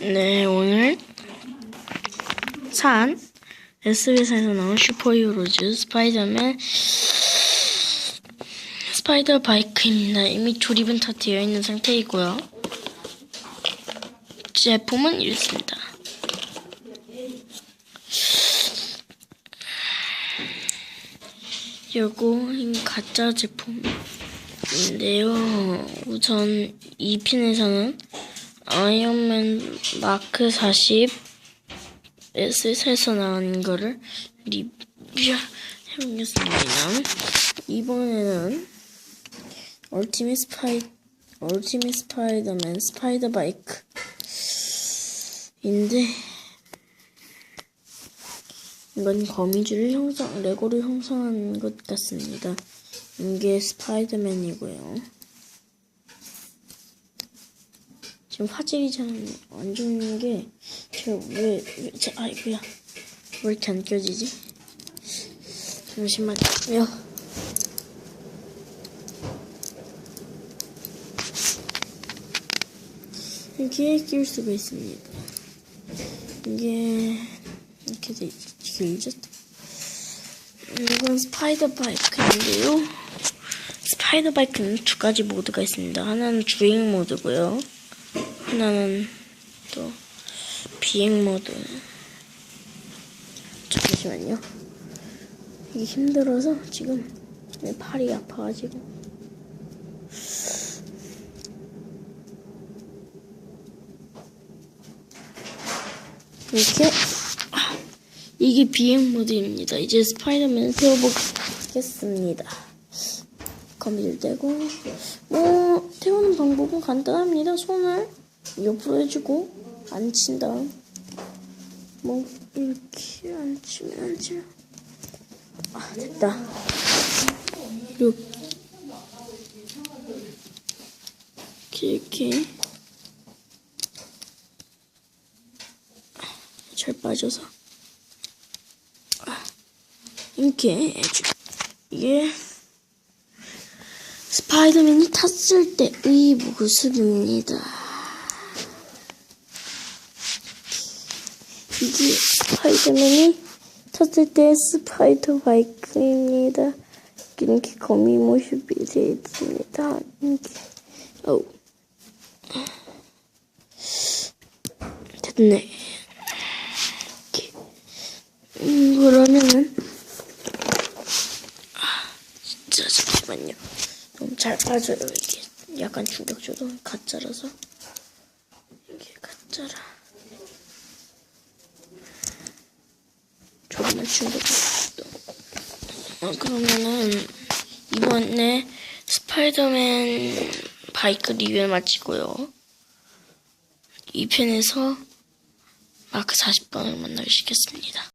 네, 오늘 산 SBS에서 나온 슈퍼히어로즈 스파이더맨 스파이더 바이크입니다. 이미 조립은 다 되어 있는 상태이고요. 제품은 이렇습니다. 요거 가짜 제품인데요. 우선 이 핀에서는 아이언맨 마크 40 S에서 나온 거를 리뷰해보겠습니다. 이번에는 얼티밋 스파이 얼티밋 스파이더맨 스파이더 바이크 인데 이건 거미줄을 형성 레고를 형성한 것 같습니다. 이게 스파이더맨이고요. 지금 화질이 잘 안 좋은 게 제가 왜, 왜 제, 아이고야 왜 이렇게 안 껴지지? 잠시만요. 이렇게 끼울 수가 있습니다. 이게 이렇게 돼 길죠? 이건 스파이더 바이크인데요. 스파이더 바이크는 두 가지 모드가 있습니다. 하나는 주행 모드고요. 하나는 또 비행 모드. 잠시만요. 이게 힘들어서 지금 내 팔이 아파가지고. 이렇게 아, 이게 비행 모드입니다. 이제 스파이더맨 태워보겠습니다. 거미줄 떼고 뭐 태우는 방법은 간단합니다. 손을 옆으로 해주고 앉힌 다음 뭐 이렇게 앉히면 앉히면 아 됐다. 이렇게 이렇게 잘 빠져서 아, 이렇게 해주 이게 스파이더맨이 탔을 때의 모습입니다. 이게 스파이더맨이 탔을 때 스파이더 바이크입니다. 이렇게 거미 모습이 되어 있습니다. 이렇게 오 됐네. 이렇게 음, 그러면은 아 진짜 잠시만요. 너무 잘 빠져요 이게 약간 충격 줘도 가짜라서 이게 가짜라. 충격 줘. 어, 그러면은 이번에 스파이더맨 바이크 리뷰를 마치고요. 2편에서 마크 40번을 만나게 시켰습니다.